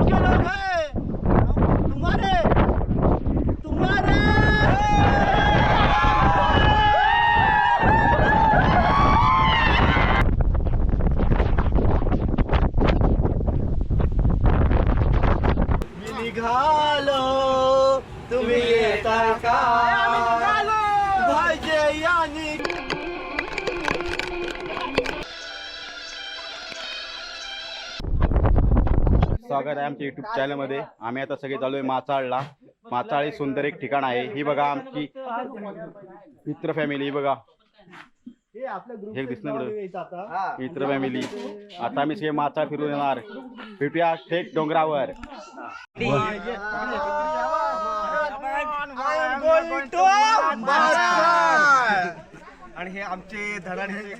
गांव तुम्हारे आमच्या युट्यूब चॅनलमध्ये आम्ही आता सगळे चालू आहे माचाळला. माचाळ हे सुंदर एक ठिकाण आहे. ही बघा आमची मित्र फॅमिली ही बघा. हे दिसणं मित्र फॅमिली आता आम्ही सगळे माचाळ फिरून येणार. भेटूया थेट डोंगरावर. आणि हे आमचे धडाडीचे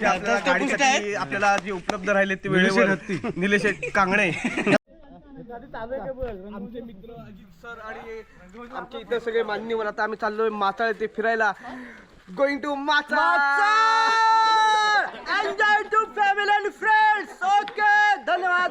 गाडीसाठी आपल्याला जे उपलब्ध राहिले ते वेळेवर निलेश कांगणे. आमचे मित्र अजित सर आणि आमचे इतर सगळे मान्यवर. आता आम्ही चाललोय माचाळ ते फिरायला. Going to Machal enjoy to family and friends okay धन्यवाद.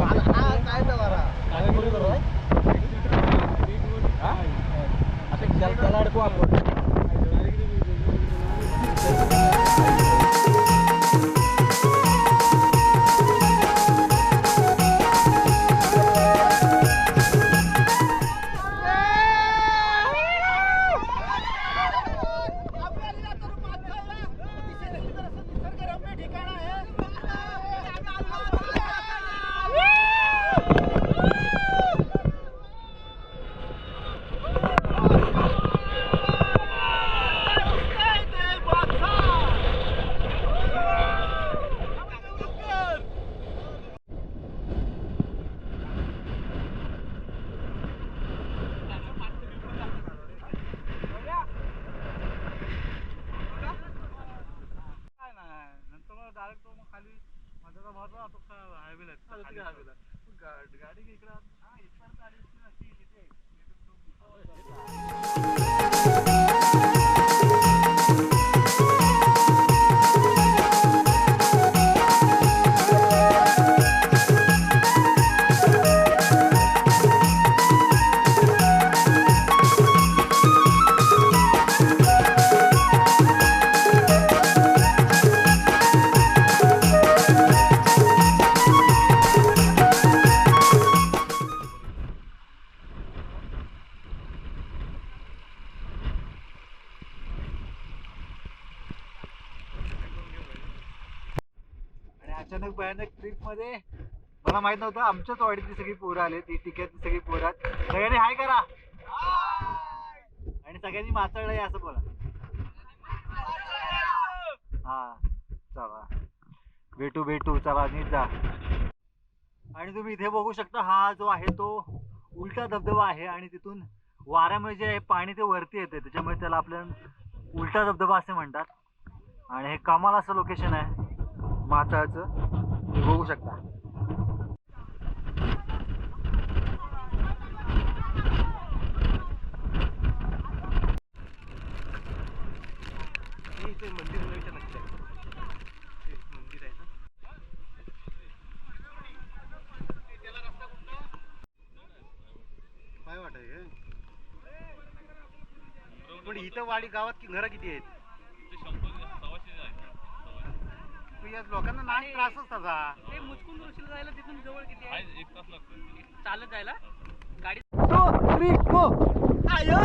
अचानक भयानक ट्रिपमध्ये मला माहीत नव्हतं आमच्याच वाडीतली सगळी पोरं आले ती टिक्यातली सगळी पोरं आहेत. सगळ्यांनी हाय करा. आणि सगळ्यांनी माचळलं असं बोला. हा चला. भेटू भेटू चला नीट जा. आणि तुम्ही इथे बघू शकता हा जो आहे तो उलटा धबधबा आहे आणि तिथून वाऱ्यामुळे जे आहे पाणी ते वरती येते त्याच्यामुळे त्याला आपल्या उलटा धबधबा असे म्हणतात. आणि हे कमाल असं लोकेशन आहे. माचाळचं बघू शकता. मंदिर नक्की? आहे मंदिर आहे ना? काय वाटत पण इथं वाडी गावात की घरं किती आहेत? या लोकांना नाही त्रासच त्याचा ते मुचकुंद ऋषीला जायला तिथून जवळ किती आहे? एक तास लागतो चालत जायला? गाडी टू थ्री गो आयो!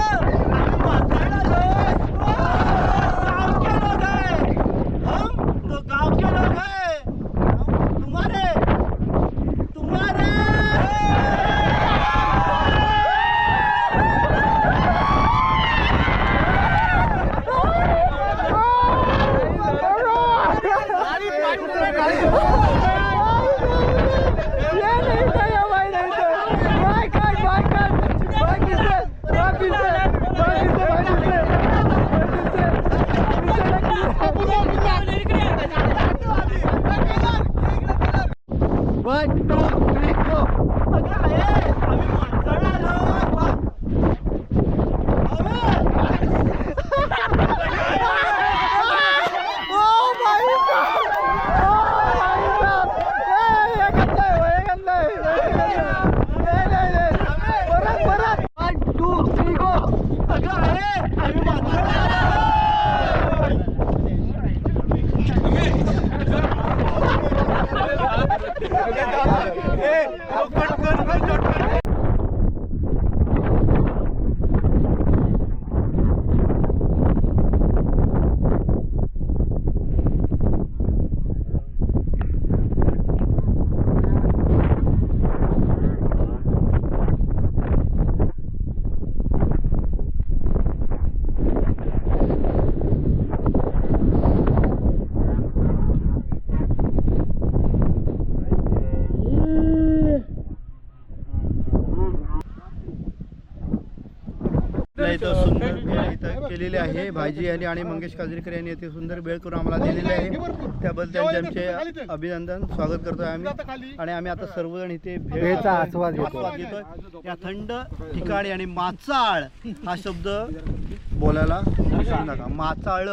Bak bize, bak bize, bak bize. Bize bak bize. केलेली आहे भाजी आली आणि मंगेश काजरीकर यांनी इथे सुंदर भेळ करून आम्हाला दिलेली आहे त्याबद्दल त्यांचे आमचे अभिनंदन स्वागत करतोय आम्ही आणि आम्ही आता सर्वजण इथे भेळचा आस्वाद घेतोय या थंड ठिकाणी आणि माचाळ हा शब्द बोलायला विसरू नका माचाळ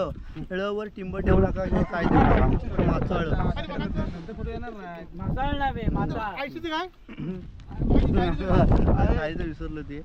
ळवर टिंब ठेवू नका किंवा काय देऊ नका माचाळ काय तर विसरलं ते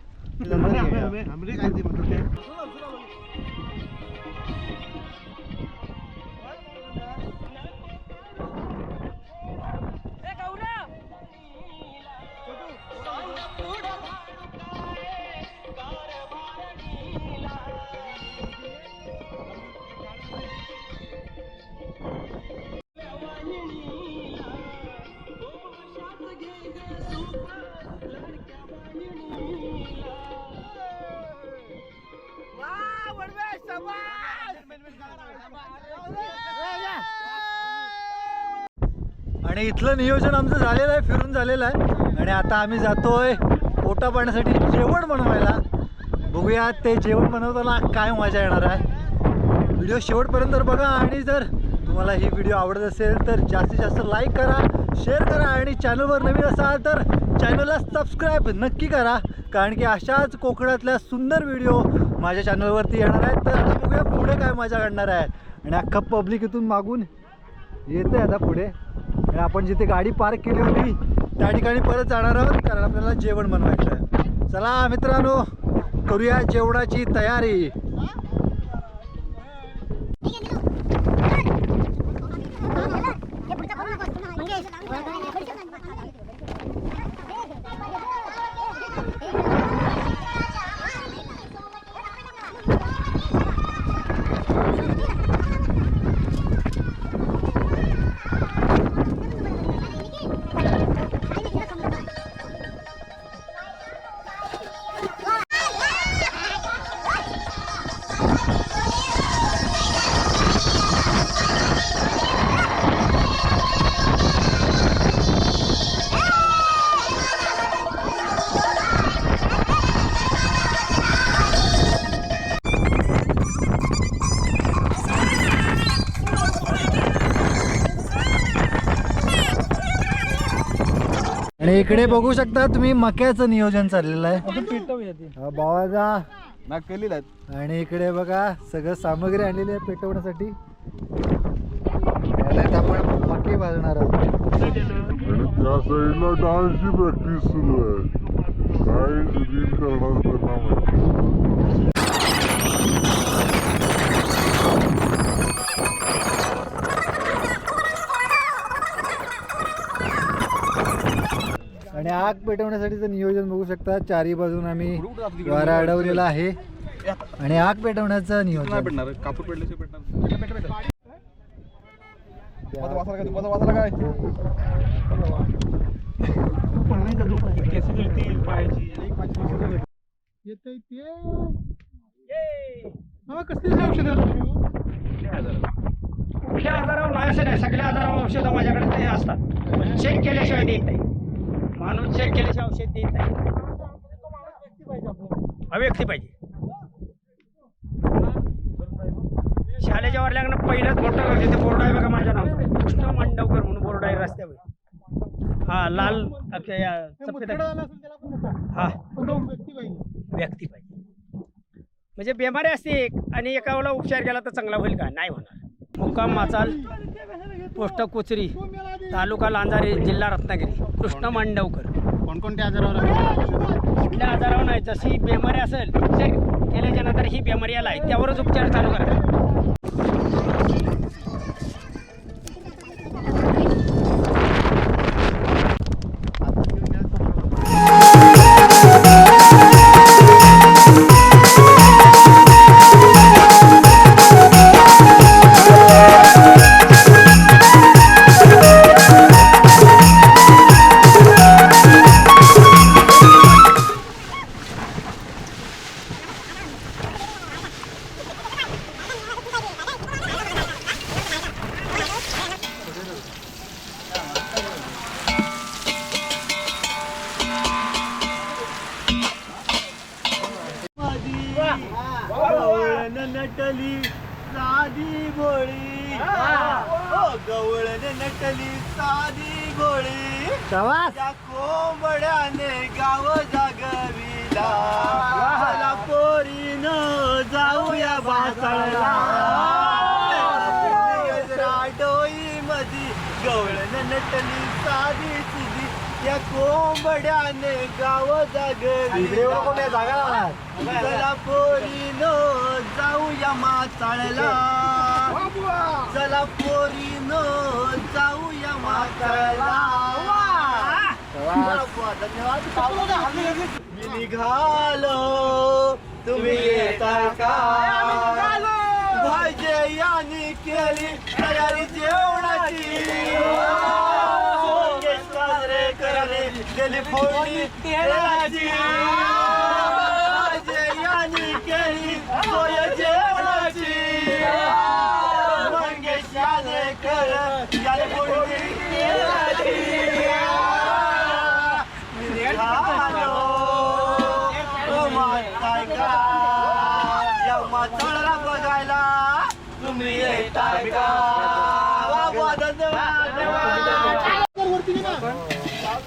आणि इथलं नियोजन आमचं झालेलं आहे फिरून झालेलं आहे. आणि आता आम्ही जातोय पोटा पाण्यासाठी जेवण बनवायला. बघूया ते जेवण बनवताना काय मजा येणार आहे. व्हिडिओ शेवटपर्यंत बघा आणि जर तुम्हाला ही व्हिडिओ आवडत असेल तर जास्तीत जास्त लाईक करा शेअर करा आणि चॅनलवर नवीन असाल तर चॅनलला सबस्क्राईब नक्की करा. कारण की अशाच कोकणातल्या सुंदर व्हिडिओ माझ्या चॅनलवरती येणार आहेत. तर आता बघूया पुढे काय मजा काढणार आहे. आणि अख्खा पब्लिक इथून मागून येते आता पुढे. आणि आपण जिथे गाडी पार्क केली होती त्या ठिकाणी परत जाणार आहोत कारण आपल्याला जेवण बनवायचं आहे. चला मित्रांनो करूया जेवणाची तयारी. इकडे बघू शकता तुम्ही मक्याचं नियोजन चाललेलं आहे. बावाजा केलेला आहेत. आणि इकडे बघा सगळं सामग्री आणलेली आहे पेटवण्यासाठी. आपण मके भाजणार आहोत. आणि त्या साईडला डान्सची प्रॅक्टिस सुरू आहे. काय करणार त्यांना आणि आग पेटवण्यासाठीचं नियोजन बघू शकता. चारी बाजून आम्ही वारा अडवलेला आहे. आणि आग पेटवण्याचं नियोजन. कापूर पेटल्याचे वाचला काय? दुपारचा वाचला काय कुठल्या आजारावर? नाही असं नाही. सगळ्या आजारावर औषधं माझ्याकडे ते असतात. चेक केल्याशिवाय देत नाही. माणूस चेक केल्याशिवाय औषध देत नाही. अव्यक्ती व्यक्ती पाहिजे. शाळेच्या वरल्याकडनं पहिलंच मोठं तिथे बोर्ड आहे बघा माझ्या नाव. कृष्ण मांडवकर म्हणून बोर्ड आहे रस्त्यावर. हा लाल सफेद हा. व्यक्ती पाहिजे. म्हणजे बेमारी असते एक आणि एका वेळेला उपचार केला तर चांगला होईल का? नाही होणार. मुक्काम माचाल पोस्ट कोचरी तालुका लांजारे जिल्हा रत्नागिरी. कृष्ण मांडवकर. कोणकोणत्या आजारावर कुठल्या आजारावर नाही जशी बिमारी असेल चेक केल्याच्यानंतर ही बिमारी आला आहे त्यावरच उपचार चालू करा. नटली साधी भोळी गवळण नटली साधी भोळी त्या कोंबड्याने गाव जागविला. चला पोरीन जाऊया बासाळला डोई मधी गवळण नटली सुधी त्या कोंबड्याने गाव जागविला चला पोरीनो जाऊया माचाळला चला पोरीनो जाऊया माचाळला धन्यवाद मी निघालो तुम्ही येता का? भाजे यांनी केली तयारी जेवणाची. करणे गेली फोडणी तेलाची भाजे केली सोय जेवणाची मंगेश याने कर याने फोडणी तेलाची का या बघायला तुम्ही येता का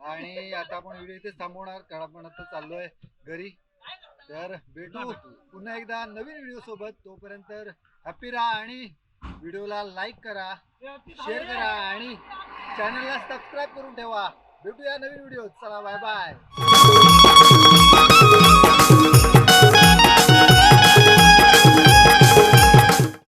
आणि आता आपण व्हिडिओ इथेच थांबवणार. कारण आपण आता चाललोय घरी. तर भेटू पुन्हा एकदा नवीन व्हिडिओ सोबत. तोपर्यंत हॅपी राहा आणि व्हिडिओला लाईक करा शेअर करा आणि चॅनलला सबस्क्राईब करून ठेवा. भेटूया नवीन व्हिडिओ चला बाय बाय